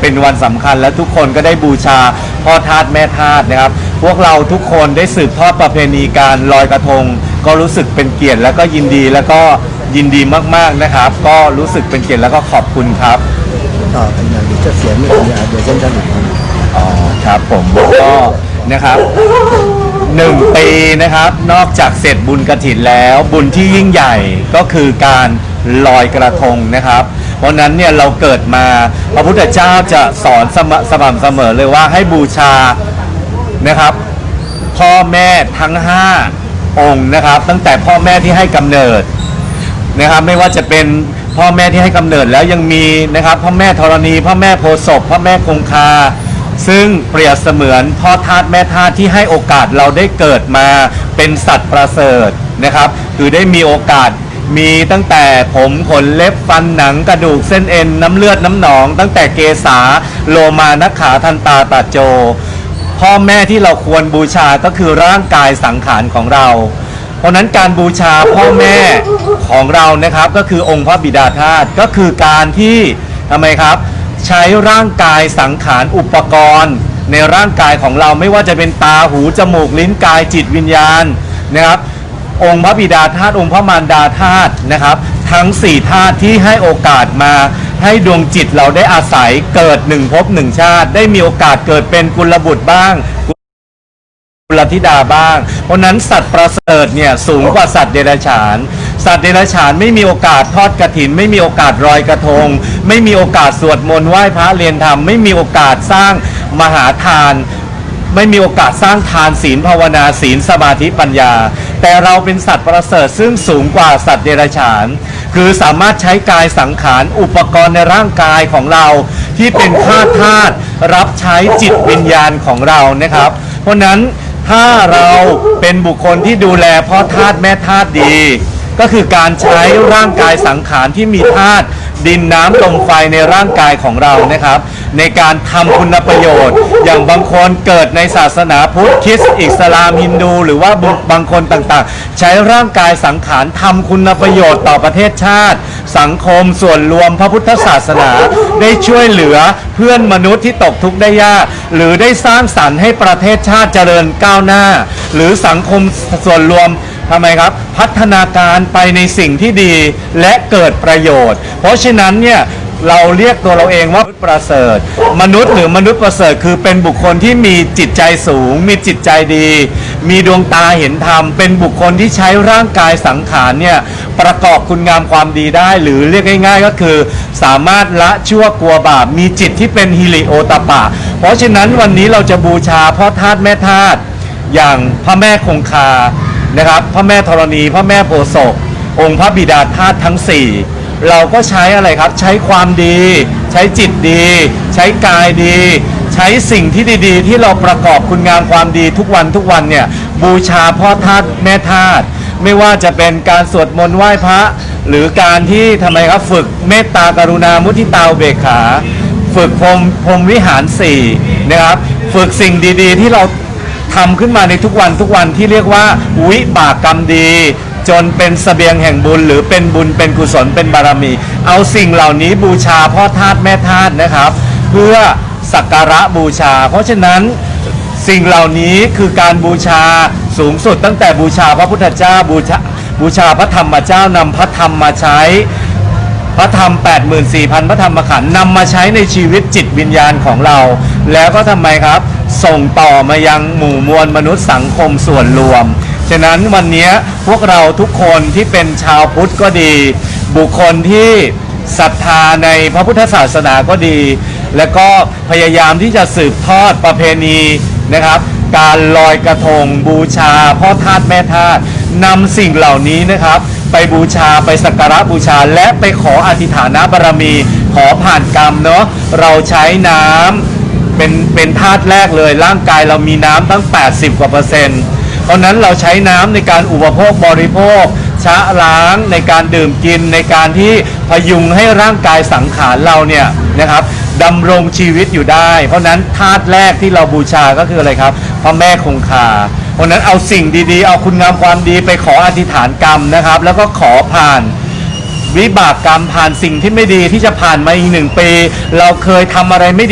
เป็นวันสำคัญและทุกคนก็ได้บูชาพ่อทาสแม่ทาสนะครับ พวกเราทุกคนได้สืบทอดประเพณีการลอยกระทง ก็รู้สึกเป็นเกียรติและก็ยินดีแล้วก็ยินดีมากๆนะครับ ก็รู้สึกเป็นเกียรติแล้วก็ขอบคุณครับ ต่อกันอย่างนี้จะเสียไม่ถึาเดี๋ยวเส้นจะงหนึ่อ๋อครับผมก็นะครับหนึ่งปีนะครับ นอกจากเสร็จบุญกระถินแล้ว บุญที่ยิ่งใหญ่ก็คือการลอยกระทงนะครับ เพราะนั้นเนี่ยเราเกิดมาพระพุทธเจ้าจะสอนสมสม่ำเสมอเลยว่าให้บูชานะครับ พ่อแม่ทั้ง 5 องค์นะครับ ตั้งแต่พ่อแม่ที่ให้กำเนิดนะครับ ไม่ว่าจะเป็นพ่อแม่ที่ให้กำเนิดแล้วยังมีนะครับ พ่อแม่ธรณี พ่อแม่โพศพพ่อแม่คงคาซึ่งเปรียบเสมือนพ่อทาสแม่ทาสที่ให้โอกาสเราได้เกิดมาเป็นสัตว์ประเสริฐนะครับ คือได้มีโอกาส มีตั้งแต่ผมขนเล็บฟันหนังกระดูกเส้นเอ็นน้ำเลือดน้ำหนอง ตั้งแต่เกษาโลมานักขาทันตาตาโจ พ่อแม่ที่เราควรบูชาก็คือร่างกายสังขารของเรา เพราะฉะนั้นการบูชาพ่อแม่ของเรานะครับก็คือองค์พระบิดาธาตุก็คือการที่ทำไมครับ ใช้ร่างกายสังขารอุปกรณ์ ในร่างกายของเราไม่ว่าจะเป็นตาหูจมูกลิ้นกายจิตวิญญาณนะครับ องค์พระบิดาธาตุองค์พระมารดาธาตุนะครับ ทั้งสี่ธาตุที่ให้โอกาสมา ให้ดวงจิตเราได้อาศัยเกิดหนึ่งภพหนึ่งชาติ ได้มีโอกาสเกิดเป็นกุลบุตรบ้างกุลธิดาบ้าง เพราะฉะนั้นสัตว์ประเสริฐเนี่ยสูงกว่าสัตว์เดรัจฉาน สัตว์เดรัจฉานไม่มีโอกาสทอดกระถิน ไม่มีโอกาสรอยกระทง ไม่มีโอกาสสวดมนต์ไหว้พระเรียนธรรมไม่มีโอกาสสร้างมหาทาน ไม่มีโอกาสสร้างทานศีลภาวนาศีลสมาธิปัญญา แต่เราเป็นสัตว์ประเสริฐซึ่งสูงกว่าสัตว์เดรัจฉาน คือสามารถใช้กายสังขารอุปกรณ์ในร่างกายของเรา ที่เป็นธาตุธาตุรับใช้จิตวิญญาณของเรานะครับ เพราะฉะนั้นถ้าเราเป็นบุคคลที่ดูแลพ่อธาตุแม่ธาตุดี ก็คือการใช้ร่างกายสังขารที่มีธาตุ ดินน้ำลมไฟในร่างกายของเรานะครับ ในการทำคุณประโยชน์ อย่างบางคนเกิดในศาสนาพุทธคริสต์อิสลามฮินดู หรือว่าบางคนต่างๆ ใช้ร่างกายสังขารทำคุณประโยชน์ต่อประเทศชาติ สังคมส่วนรวมพระพุทธศาสนา ได้ช่วยเหลือเพื่อนมนุษย์ที่ตกทุกข์ได้ยาก หรือได้สร้างสรรค์ให้ประเทศชาติเจริญก้าวหน้า หรือสังคมส่วนรวมทำไมครับ พัฒนาการไปในสิ่งที่ดีและเกิดประโยชน์ เพราะฉะนั้นเนี่ย เราเรียกตัวเราเองว่ามนุษย์ประเสริฐ มนุษย์หรือมนุษย์ประเสริฐ คือเป็นบุคคลที่มีจิตใจสูง มีจิตใจดี มีดวงตาเห็นธรรม เป็นบุคคลที่ใช้ร่างกายสังขารเนี่ยประกอบคุณงามความดีได้ หรือเรียกง่ายๆก็คือ สามารถละชั่วกลัวบาป มีจิตที่เป็นฮิริโอตปปะเพราะฉะนั้นวันนี้เราจะบูชาพ่อธาตุแม่ธาตุอย่างพระแม่คงคานะครับพระแม่ธรณีพระแม่โพศพองค์พระบิดาธาตุทั้ง4 เราก็ใช้อะไรครับ ใช้ความดี ใช้จิตดี ใช้กายดี ใช้สิ่งที่ดีๆ ที่เราประกอบคุณงามความดีทุกวันทุกวันเนี่ยบูชาพ่อธาตุแม่ธาตุไม่ว่าจะเป็นการสวดมนต์ไหว้พระ หรือการที่ทำไมครับฝึกเมตตากรุณามุทิตาเบกขา ฝึกพรมพรมวิหารสี่นะครับ ฝึกสิ่งดีๆ ที่เราทำขึ้นมาในทุกวันทุกวันที่เรียกว่าวิบากกรรมดี จนเป็นสเสบียงแห่งบุญ หรือเป็นบุญเป็นกุศลเป็นบารมี เอาสิ่งเหล่านี้บูชาพ่อธาตุแม่ธาตุนะครับ เพื่อสักการะบูชา เพราะฉะนั้นสิ่งเหล่านี้คือการบูชาสูงสุดตั้งแต่บูชาพระพุทธเจ้าบูชาบูชาพระธรรมเจ้านำพระธรรมมาใช้ พระธรรม 84,000 พระธรรมขันธ์นำมาใช้ในชีวิตจิตวิญญาณของเรา แล้วก็ทำไมครับ ส่งต่อมายังหมู่มวลมนุษย์สังคมส่วนรวม ฉะนั้นวันนี้พวกเราทุกคนที่เป็นชาวพุทธก็ดี บุคคลที่ศรัทธาในพระพุทธศาสนาก็ดี และก็พยายามที่จะสืบทอดประเพณีนะครับ การลอยกระทงบูชาพ่อธาตุแม่ธาตุนำสิ่งเหล่านี้นะครับ ไปบูชาไปสักการะบูชา และไปขออธิฐานะบารมี ขอผ่านกรรมเนาะเราใช้น้ำเป็นเป็นธาตุแรกเลยร่างกายเรามีน้ำตั้ง 80 กว่าเปอร์เซ็นต์ เพราะนั้นเราใช้น้ำในการอุปโภคบริโภคชะล้างในการดื่มกินในการที่พยุงให้ร่างกายสังขารเราเนี่ยนะครับดำรงชีวิตอยู่ได้ เพราะนั้นธาตุแรกที่เราบูชาก็คืออะไรครับ พระแม่คงคาเพราะฉะนั้นเอาสิ่งดีๆ เอาคุณงามความดีไปขออธิษฐานกรรมนะครับ แล้วก็ขอผ่านวิบากกรรมผ่านสิ่งที่ไม่ดีที่จะผ่านมาอีกหนึ่งปี เราเคยทำอะไรไม่ดี